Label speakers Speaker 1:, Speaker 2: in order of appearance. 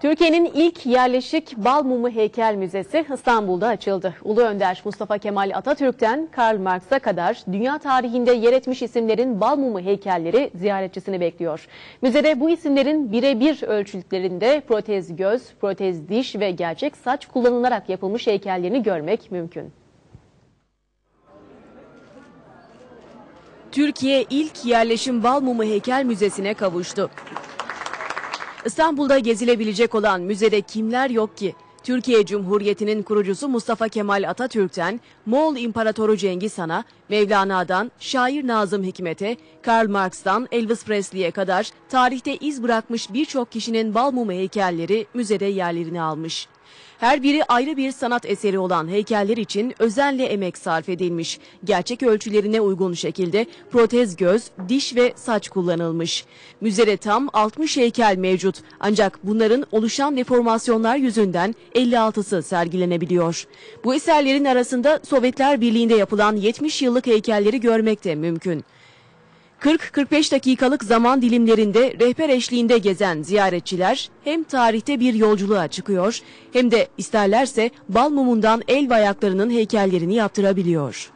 Speaker 1: Türkiye'nin ilk yerleşik bal mumu heykel müzesi İstanbul'da açıldı. Ulu Önder Mustafa Kemal Atatürk'ten Karl Marx'a kadar dünya tarihinde yer etmiş isimlerin bal mumu heykelleri ziyaretçisini bekliyor. Müzede bu isimlerin birebir ölçütlerinde protez göz, protez diş ve gerçek saç kullanılarak yapılmış heykellerini görmek mümkün.
Speaker 2: Türkiye ilk yerleşim bal mumu heykel müzesine kavuştu. İstanbul'da gezilebilecek olan müzede kimler yok ki? Türkiye Cumhuriyeti'nin kurucusu Mustafa Kemal Atatürk'ten Moğol İmparatoru Cengiz Han'a, Mevlana'dan şair Nazım Hikmet'e, Karl Marx'tan Elvis Presley'e kadar tarihte iz bırakmış birçok kişinin bal mumu heykelleri müzede yerlerini almış. Her biri ayrı bir sanat eseri olan heykeller için özenle emek sarf edilmiş. Gerçek ölçülerine uygun şekilde protez göz, diş ve saç kullanılmış. Müzede tam 60 heykel mevcut ancak bunların oluşan deformasyonlar yüzünden 56'sı sergilenebiliyor. Bu eserlerin arasında Sovyetler Birliği'nde yapılan 70 yıllık heykelleri görmek de mümkün. 40-45 dakikalık zaman dilimlerinde rehber eşliğinde gezen ziyaretçiler hem tarihte bir yolculuğa çıkıyor hem de isterlerse bal mumundan el ve ayaklarının heykellerini yaptırabiliyor.